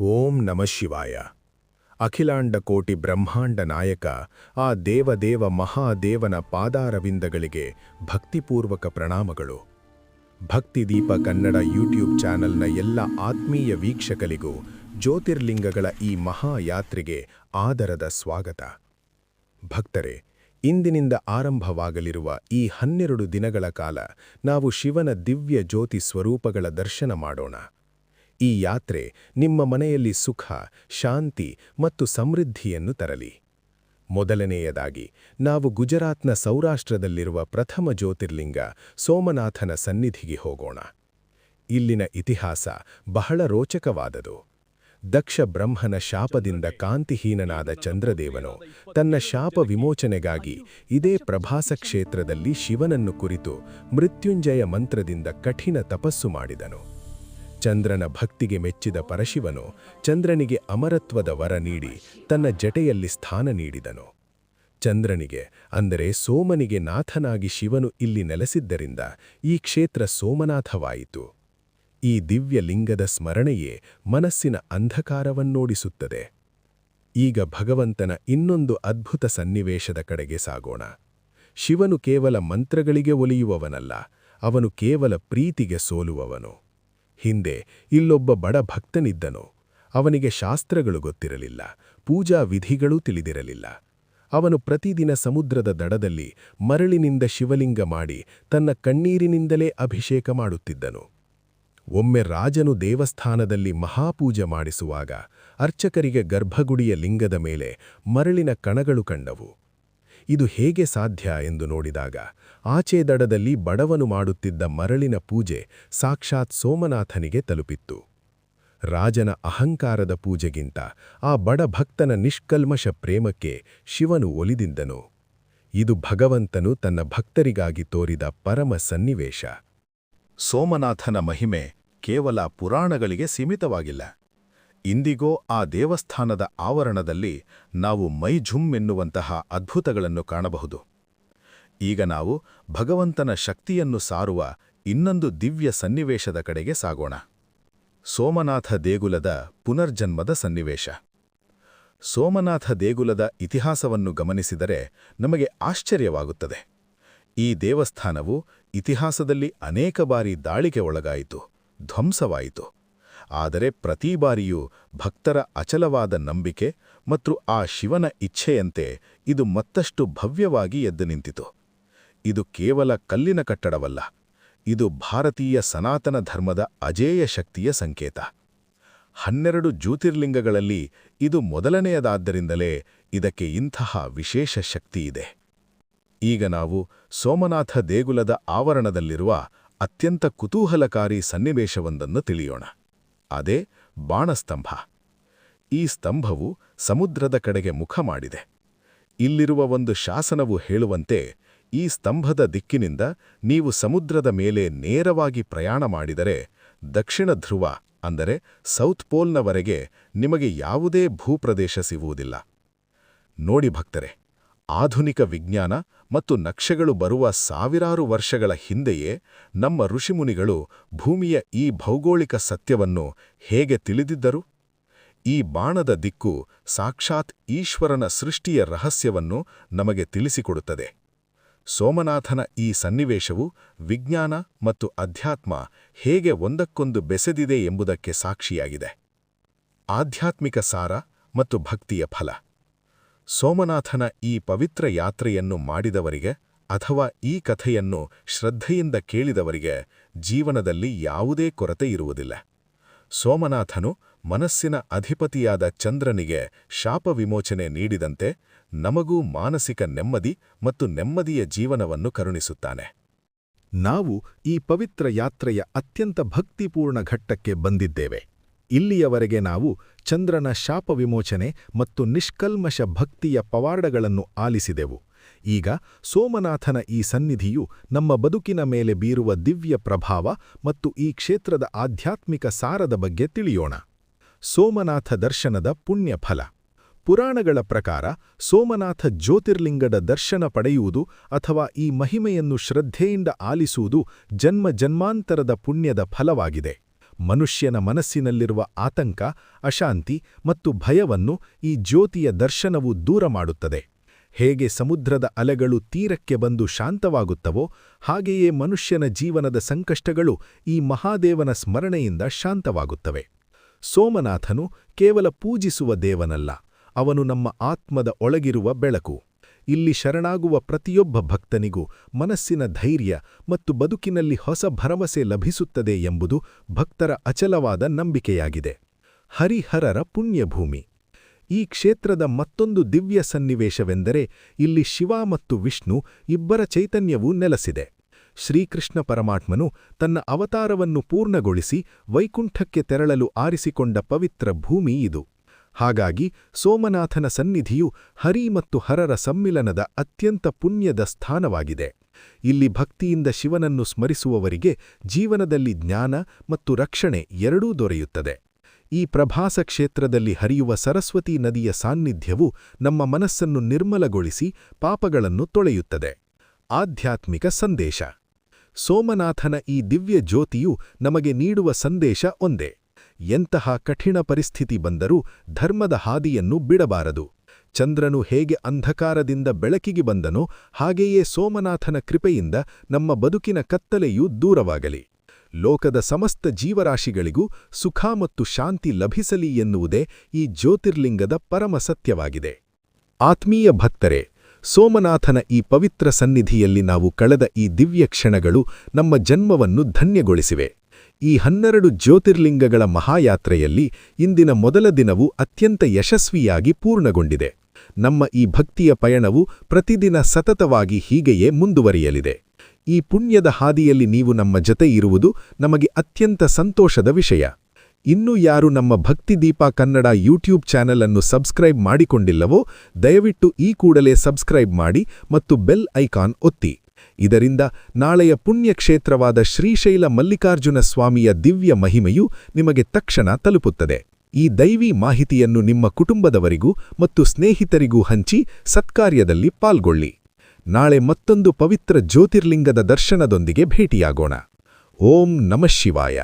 ಓಂ ನಮ ಶಿವಾಯ. ಅಖಿಲಾಂಡ ಕೋಟಿ ಬ್ರಹ್ಮಾಂಡ ನಾಯಕ, ಆ ದೇವದೇವ ಮಹಾದೇವನ ಪಾದಾರವಿಂದಗಳಿಗೆ ಭಕ್ತಿಪೂರ್ವಕ ಪ್ರಣಾಮಗಳು. ಭಕ್ತಿದೀಪ ಕನ್ನಡ ಯೂಟ್ಯೂಬ್ ಚಾನೆಲ್ನ ಎಲ್ಲ ಆತ್ಮೀಯ ವೀಕ್ಷಕರಿಗೂ ಜ್ಯೋತಿರ್ಲಿಂಗಗಳ ಈ ಮಹಾಯಾತ್ರೆಗೆ ಆದರದ ಸ್ವಾಗತ. ಭಕ್ತರೇ, ಇಂದಿನಿಂದ ಆರಂಭವಾಗಲಿರುವ ಈ ಹನ್ನೆರಡು ದಿನಗಳ ಕಾಲ ನಾವು ಶಿವನ ದಿವ್ಯ ಜ್ಯೋತಿ ಸ್ವರೂಪಗಳ ದರ್ಶನ ಮಾಡೋಣ. ಈ ಯಾತ್ರೆ ನಿಮ್ಮ ಮನೆಯಲ್ಲಿ ಸುಖ, ಶಾಂತಿ ಮತ್ತು ಸಮೃದ್ಧಿಯನ್ನು ತರಲಿ. ಮೊದಲನೆಯದಾಗಿ, ನಾವು ಗುಜರಾತ್ನ ಸೌರಾಷ್ಟ್ರದಲ್ಲಿರುವ ಪ್ರಥಮ ಜ್ಯೋತಿರ್ಲಿಂಗ ಸೋಮನಾಥನ ಸನ್ನಿಧಿಗೆ ಹೋಗೋಣ. ಇಲ್ಲಿನ ಇತಿಹಾಸ ಬಹಳ ರೋಚಕವಾದದು. ದಕ್ಷ ಬ್ರಹ್ಮನ ಶಾಪದಿಂದ ಕಾಂತಿಹೀನನಾದ ಚಂದ್ರದೇವನು ತನ್ನ ಶಾಪ ವಿಮೋಚನೆಗಾಗಿ ಇದೇ ಪ್ರಭಾಸ ಕ್ಷೇತ್ರದಲ್ಲಿ ಶಿವನನ್ನು ಕುರಿತು ಮೃತ್ಯುಂಜಯ ಮಂತ್ರದಿಂದ ಕಠಿಣ ತಪಸ್ಸು ಮಾಡಿದನು. ಚಂದ್ರನ ಭಕ್ತಿಗೆ ಮೆಚ್ಚಿದ ಪರಶಿವನು ಚಂದ್ರನಿಗೆ ಅಮರತ್ವದ ವರ ನೀಡಿ ತನ್ನ ಜಟೆಯಲ್ಲಿ ಸ್ಥಾನ ನೀಡಿದನು. ಚಂದ್ರನಿಗೆ, ಅಂದರೆ ಸೋಮನಿಗೆ ನಾಥನಾಗಿ ಶಿವನು ಇಲ್ಲಿ ನೆಲೆಸಿದ್ದರಿಂದ ಈ ಕ್ಷೇತ್ರ ಸೋಮನಾಥವಾಯಿತು. ಈ ದಿವ್ಯ ಲಿಂಗದ ಸ್ಮರಣೆಯೇ ಮನಸ್ಸಿನ ಅಂಧಕಾರವನ್ನೋಡಿಸುತ್ತದೆ. ಈಗ ಭಗವಂತನ ಇನ್ನೊಂದು ಅದ್ಭುತ ಸನ್ನಿವೇಶದ ಕಡೆಗೆ ಸಾಗೋಣ. ಶಿವನು ಕೇವಲ ಮಂತ್ರಗಳಿಗೆ ಒಲಿಯುವವನಲ್ಲ, ಅವನು ಕೇವಲ ಪ್ರೀತಿಗೆ ಸೋಲುವವನು. ಹಿಂದೆ ಇಲ್ಲೊಬ್ಬ ಬಡ ಭಕ್ತನಿದ್ದನು. ಅವನಿಗೆ ಶಾಸ್ತ್ರಗಳು ಗೊತ್ತಿರಲಿಲ್ಲ, ಪೂಜಾ ವಿಧಿಗಳೂ ತಿಳಿದಿರಲಿಲ್ಲ. ಅವನು ಪ್ರತಿದಿನ ಸಮುದ್ರದ ದಡದಲ್ಲಿ ಮರಳಿನಿಂದ ಶಿವಲಿಂಗ ಮಾಡಿ ತನ್ನ ಕಣ್ಣೀರಿನಿಂದಲೇ ಅಭಿಷೇಕ ಮಾಡುತ್ತಿದ್ದನು. ಒಮ್ಮೆ ರಾಜನು ದೇವಸ್ಥಾನದಲ್ಲಿ ಮಹಾಪೂಜೆ ಮಾಡಿಸುವಾಗ ಅರ್ಚಕರಿಗೆ ಗರ್ಭಗುಡಿಯ ಲಿಂಗದ ಮೇಲೆ ಮರಳಿನ ಕಣಗಳು ಕಂಡವು. ಇದು ಹೇಗೆ ಸಾಧ್ಯ ಎಂದು ನೋಡಿದಾಗ ಆಚೆ ದಡದಲ್ಲಿ ಬಡವನು ಮಾಡುತ್ತಿದ್ದ ಮರಳಿನ ಪೂಜೆ ಸಾಕ್ಷಾತ್ ಸೋಮನಾಥನಿಗೆ ತಲುಪಿತ್ತು. ರಾಜನ ಅಹಂಕಾರದ ಪೂಜೆಗಿಂತ ಆ ಬಡ ಭಕ್ತನ ನಿಷ್ಕಲ್ಮಶ ಪ್ರೇಮಕ್ಕೆ ಶಿವನು ಒಲಿದಿದ್ದನು ಇದು ಭಗವಂತನು ತನ್ನ ಭಕ್ತರಿಗಾಗಿ ತೋರಿದ ಪರಮ ಸನ್ನಿವೇಶ. ಸೋಮನಾಥನ ಮಹಿಮೆ ಕೇವಲ ಪುರಾಣಗಳಿಗೆ ಸೀಮಿತವಾಗಿಲ್ಲ. ಇಂದಿಗೋ ಆ ದೇವಸ್ಥಾನದ ಆವರಣದಲ್ಲಿ ನಾವು ಮೈಝುಮ್ ಎನ್ನುವಂತಹ ಅದ್ಭುತಗಳನ್ನು ಕಾಣಬಹುದು. ಈಗ ನಾವು ಭಗವಂತನ ಶಕ್ತಿಯನ್ನು ಸಾರುವ ಇನ್ನೊಂದು ದಿವ್ಯ ಸನ್ನಿವೇಶದ ಕಡೆಗೆ ಸಾಗೋಣ. ಸೋಮನಾಥ ದೇಗುಲದ ಪುನರ್ಜನ್ಮದ ಸನ್ನಿವೇಶ. ಸೋಮನಾಥ ದೇಗುಲದ ಇತಿಹಾಸವನ್ನು ಗಮನಿಸಿದರೆ ನಮಗೆ ಆಶ್ಚರ್ಯವಾಗುತ್ತದೆ. ಈ ದೇವಸ್ಥಾನವು ಇತಿಹಾಸದಲ್ಲಿ ಅನೇಕ ಬಾರಿ ದಾಳಿಗೆ ಒಳಗಾಯಿತು, ಧ್ವಂಸವಾಯಿತು. ಆದರೆ ಪ್ರತಿ ಬಾರಿಯೂ ಭಕ್ತರ ಅಚಲವಾದ ನಂಬಿಕೆ ಮತ್ತು ಆ ಶಿವನ ಇಚ್ಛೆಯಂತೆ ಇದು ಮತ್ತಷ್ಟು ಭವ್ಯವಾಗಿ ಎದ್ದು ನಿಂತಿತು. ಇದು ಕೇವಲ ಕಲ್ಲಿನ ಕಟ್ಟಡವಲ್ಲ, ಇದು ಭಾರತೀಯ ಸನಾತನ ಧರ್ಮದ ಅಜೇಯ ಶಕ್ತಿಯ ಸಂಕೇತ. ಹನ್ನೆರಡು ಜ್ಯೋತಿರ್ಲಿಂಗಗಳಲ್ಲಿ ಇದು ಮೊದಲನೆಯದಾದ್ದರಿಂದಲೇ ಇದಕ್ಕೆ ಇಂತಹ ವಿಶೇಷ ಶಕ್ತಿಯಿದೆ ಈಗ ನಾವು ಸೋಮನಾಥ ದೇಗುಲದ ಆವರಣದಲ್ಲಿರುವ ಅತ್ಯಂತ ಕುತೂಹಲಕಾರಿ ಸನ್ನಿವೇಶವೊಂದನ್ನು ತಿಳಿಯೋಣ. ಅದೇ ಬಾಣಸ್ತಂಭ. ಈ ಸ್ತಂಭವು ಸಮುದ್ರದ ಕಡೆಗೆ ಮುಖ ಮಾಡಿದೆ. ಇಲ್ಲಿರುವ ಒಂದು ಶಾಸನವು ಹೇಳುವಂತೆ, ಈ ಸ್ತಂಭದ ದಿಕ್ಕಿನಿಂದ ನೀವು ಸಮುದ್ರದ ಮೇಲೆ ನೇರವಾಗಿ ಪ್ರಯಾಣ ಮಾಡಿದರೆ, ದಕ್ಷಿಣ ಧ್ರುವ ಅಂದರೆ ಸೌತ್ ಪೋಲ್ನವರೆಗೆ ನಿಮಗೆ ಯಾವುದೇ ಭೂಪ್ರದೇಶ ಸಿಗುವುದಿಲ್ಲ. ನೋಡಿ ಭಕ್ತರೆ, ಆಧುನಿಕ ವಿಜ್ಞಾನ ಮತ್ತು ನಕ್ಷೆಗಳು ಬರುವ ಸಾವಿರಾರು ವರ್ಷಗಳ ಹಿಂದೆಯೇ ನಮ್ಮ ಋಷಿಮುನಿಗಳು ಭೂಮಿಯ ಈ ಭೌಗೋಳಿಕ ಸತ್ಯವನ್ನು ಹೇಗೆ ತಿಳಿದಿದ್ದರು? ಈ ಬಾಣದ ದಿಕ್ಕು ಸಾಕ್ಷಾತ್ ಈಶ್ವರನ ಸೃಷ್ಟಿಯ ರಹಸ್ಯವನ್ನು ನಮಗೆ ತಿಳಿಸಿಕೊಡುತ್ತದೆ. ಸೋಮನಾಥನ ಈ ಸನ್ನಿವೇಶವು ವಿಜ್ಞಾನ ಮತ್ತು ಅಧ್ಯಾತ್ಮ ಹೇಗೆ ಒಂದಕ್ಕೊಂದು ಬೆಸೆದಿದೆ ಎಂಬುದಕ್ಕೆ ಸಾಕ್ಷಿಯಾಗಿದೆ. ಆಧ್ಯಾತ್ಮಿಕ ಸಾರ ಮತ್ತು ಭಕ್ತಿಯ ಫಲ. ಸೋಮನಾಥನ ಈ ಪವಿತ್ರ ಯಾತ್ರೆಯನ್ನು ಮಾಡಿದವರಿಗೆ ಅಥವಾ ಈ ಕಥೆಯನ್ನು ಶ್ರದ್ಧೆಯಿಂದ ಕೇಳಿದವರಿಗೆ ಜೀವನದಲ್ಲಿ ಯಾವುದೇ ಕೊರತೆ ಇರುವುದಿಲ್ಲ. ಸೋಮನಾಥನು ಮನಸ್ಸಿನ ಅಧಿಪತಿಯಾದ ಚಂದ್ರನಿಗೆ ಶಾಪ ವಿಮೋಚನೆ ನೀಡಿದಂತೆ ನಮಗೂ ಮಾನಸಿಕ ನೆಮ್ಮದಿ ಮತ್ತು ನೆಮ್ಮದಿಯ ಜೀವನವನ್ನು ಕರುಣಿಸುತ್ತಾನೆ. ನಾವು ಈ ಪವಿತ್ರ ಯಾತ್ರೆಯ ಅತ್ಯಂತ ಭಕ್ತಿಪೂರ್ಣ ಘಟ್ಟಕ್ಕೆ ಬಂದಿದ್ದೇವೆ. ಇಲ್ಲಿಯವರೆಗೆ ನಾವು ಚಂದ್ರನ ಶಾಪ ವಿಮೋಚನೆ ಮತ್ತು ನಿಷ್ಕಲ್ಮಶ ಭಕ್ತಿಯ ಪವಾಡಗಳನ್ನು ಆಲಿಸಿದೆವು. ಈಗ ಸೋಮನಾಥನ ಈ ಸನ್ನಿಧಿಯು ನಮ್ಮ ಬದುಕಿನ ಮೇಲೆ ಬೀರುವ ದಿವ್ಯ ಪ್ರಭಾವ ಮತ್ತು ಈ ಕ್ಷೇತ್ರದ ಆಧ್ಯಾತ್ಮಿಕ ಸಾರದ ಬಗ್ಗೆ ತಿಳಿಯೋಣ. ಸೋಮನಾಥ ದರ್ಶನದ ಪುಣ್ಯ ಫಲ ಪುರಾಣಗಳ ಪ್ರಕಾರ ಸೋಮನಾಥ ಜ್ಯೋತಿರ್ಲಿಂಗದ ದರ್ಶನ ಪಡೆಯುವುದು ಅಥವಾ ಈ ಮಹಿಮೆಯನ್ನು ಶ್ರದ್ಧೆಯಿಂದ ಆಲಿಸುವುದು ಜನ್ಮ ಜನ್ಮಾಂತರದ ಪುಣ್ಯದ ಫಲವಾಗಿದೆ. ಮನುಷ್ಯನ ಮನಸ್ಸಿನಲ್ಲಿರುವ ಆತಂಕ, ಅಶಾಂತಿ ಮತ್ತು ಭಯವನ್ನು ಈ ಜ್ಯೋತಿಯ ದರ್ಶನವು ದೂರ ಮಾಡುತ್ತದೆ. ಹೇಗೆ ಸಮುದ್ರದ ಅಲೆಗಳು ತೀರಕ್ಕೆ ಬಂದು ಶಾಂತವಾಗುತ್ತವೋ, ಹಾಗೆಯೇ ಮನುಷ್ಯನ ಜೀವನದ ಸಂಕಷ್ಟಗಳು ಈ ಮಹಾದೇವನ ಸ್ಮರಣೆಯಿಂದ ಶಾಂತವಾಗುತ್ತವೆ. ಸೋಮನಾಥನು ಕೇವಲ ಪೂಜಿಸುವ ದೇವನಲ್ಲ, ಅವನು ನಮ್ಮ ಆತ್ಮದ ಒಳಗಿರುವ ಬೆಳಕು. ಇಲ್ಲಿ ಶರಣಾಗುವ ಪ್ರತಿಯೊಬ್ಬ ಭಕ್ತನಿಗೂ ಮನಸ್ಸಿನ ಧೈರ್ಯ ಮತ್ತು ಬದುಕಿನಲ್ಲಿ ಹೊಸ ಭರವಸೆ ಲಭಿಸುತ್ತದೆ ಎಂಬುದು ಭಕ್ತರ ಅಚಲವಾದ ನಂಬಿಕೆಯಾಗಿದೆ. ಹರಿಹರರ ಪುಣ್ಯಭೂಮಿ. ಈ ಕ್ಷೇತ್ರದ ಮತ್ತೊಂದು ದಿವ್ಯ ಸನ್ನಿವೇಶವೆಂದರೆ ಇಲ್ಲಿ ಶಿವ ಮತ್ತು ವಿಷ್ಣು ಇಬ್ಬರ ಚೈತನ್ಯವೂ ನೆಲೆಸಿದೆ. ಶ್ರೀಕೃಷ್ಣ ಪರಮಾತ್ಮನು ತನ್ನ ಅವತಾರವನ್ನು ಪೂರ್ಣಗೊಳಿಸಿ ವೈಕುಂಠಕ್ಕೆ ತೆರಳಲು ಆರಿಸಿಕೊಂಡ ಪವಿತ್ರ ಭೂಮಿ ಇದು. ಹಾಗಾಗಿ ಸೋಮನಾಥನ ಸನ್ನಿಧಿಯು ಹರಿ ಮತ್ತು ಹರರ ಸಮ್ಮಿಲನದ ಅತ್ಯಂತ ಪುಣ್ಯದ ಸ್ಥಾನವಾಗಿದೆ. ಇಲ್ಲಿ ಭಕ್ತಿಯಿಂದ ಶಿವನನ್ನು ಸ್ಮರಿಸುವವರಿಗೆ ಜೀವನದಲ್ಲಿ ಜ್ಞಾನ ಮತ್ತು ರಕ್ಷಣೆ ಎರಡೂ ದೊರೆಯುತ್ತದೆ. ಈ ಪ್ರಭಾಸ ಕ್ಷೇತ್ರದಲ್ಲಿ ಹರಿಯುವ ಸರಸ್ವತಿ ನದಿಯ ಸಾನ್ನಿಧ್ಯವು ನಮ್ಮ ಮನಸ್ಸನ್ನು ನಿರ್ಮಲಗೊಳಿಸಿ ಪಾಪಗಳನ್ನು ತೊಳೆಯುತ್ತದೆ. ಆಧ್ಯಾತ್ಮಿಕ ಸಂದೇಶ. ಸೋಮನಾಥನ ಈ ದಿವ್ಯ ಜ್ಯೋತಿಯು ನಮಗೆ ನೀಡುವ ಸಂದೇಶ ಒಂದೇ. ಎಂತಹ ಕಠಿಣ ಪರಿಸ್ಥಿತಿ ಬಂದರೂ ಧರ್ಮದ ಹಾದಿಯನ್ನು ಬಿಡಬಾರದು. ಚಂದ್ರನು ಹೇಗೆ ಅಂಧಕಾರದಿಂದ ಬೆಳಕಿಗೆ ಬಂದನೋ ಹಾಗೆಯೇ ಸೋಮನಾಥನ ಕೃಪೆಯಿಂದ ನಮ್ಮ ಬದುಕಿನ ಕತ್ತಲೆಯೂ ದೂರವಾಗಲಿ. ಲೋಕದ ಸಮಸ್ತ ಜೀವರಾಶಿಗಳಿಗೂ ಸುಖ ಮತ್ತು ಶಾಂತಿ ಲಭಿಸಲಿ ಎನ್ನುವುದೇ ಈ ಜ್ಯೋತಿರ್ಲಿಂಗದ ಪರಮ ಸತ್ಯವಾಗಿದೆ. ಆತ್ಮೀಯ ಭಕ್ತರೆ, ಸೋಮನಾಥನ ಈ ಪವಿತ್ರ ಸನ್ನಿಧಿಯಲ್ಲಿ ನಾವು ಕಳೆದ ಈ ದಿವ್ಯ ಕ್ಷಣಗಳು ನಮ್ಮ ಜನ್ಮವನ್ನು ಧನ್ಯಗೊಳಿಸಿವೆ. ಈ ಹನ್ನೆರಡು ಜ್ಯೋತಿರ್ಲಿಂಗಗಳ ಮಹಾಯಾತ್ರೆಯಲ್ಲಿ ಇಂದಿನ ಮೊದಲ ದಿನವು ಅತ್ಯಂತ ಯಶಸ್ವಿಯಾಗಿ ಪೂರ್ಣಗೊಂಡಿದೆ. ನಮ್ಮ ಈ ಭಕ್ತಿಯ ಪಯಣವು ಪ್ರತಿದಿನ ಸತತವಾಗಿ ಹೀಗೆಯೇ ಮುಂದುವರಿಯಲಿದೆ. ಈ ಪುಣ್ಯದ ಹಾದಿಯಲ್ಲಿ ನೀವು ನಮ್ಮ ಜತೆ ಇರುವುದು ನಮಗೆ ಅತ್ಯಂತ ಸಂತೋಷದ ವಿಷಯ. ಇನ್ನೂ ಯಾರು ನಮ್ಮ ಭಕ್ತಿ ದೀಪ ಕನ್ನಡ ಯೂಟ್ಯೂಬ್ ಚಾನೆಲ್ ಅನ್ನು ಸಬ್ಸ್ಕ್ರೈಬ್ ಮಾಡಿಕೊಂಡಿಲ್ಲವೋ, ದಯವಿಟ್ಟು ಈ ಕೂಡಲೇ ಸಬ್ಸ್ಕ್ರೈಬ್ ಮಾಡಿ ಮತ್ತು ಬೆಲ್ ಐಕಾನ್ ಒತ್ತಿ. ಇದರಿಂದ ನಾಳೆಯ ಪುಣ್ಯಕ್ಷೇತ್ರವಾದ ಶ್ರೀಶೈಲ ಮಲ್ಲಿಕಾರ್ಜುನ ಸ್ವಾಮಿಯ ದಿವ್ಯ ಮಹಿಮೆಯು ನಿಮಗೆ ತಕ್ಷಣ ತಲುಪುತ್ತದೆ. ಈ ದೈವಿ ಮಾಹಿತಿಯನ್ನು ನಿಮ್ಮ ಕುಟುಂಬದವರಿಗೂ ಮತ್ತು ಸ್ನೇಹಿತರಿಗೂ ಹಂಚಿ ಸತ್ಕಾರ್ಯದಲ್ಲಿ ಪಾಲ್ಗೊಳ್ಳಿ. ನಾಳೆ ಮತ್ತೊಂದು ಪವಿತ್ರ ಜ್ಯೋತಿರ್ಲಿಂಗದ ದರ್ಶನದೊಂದಿಗೆ ಭೇಟಿಯಾಗೋಣ. ಓಂ ನಮಃ ಶಿವಾಯ.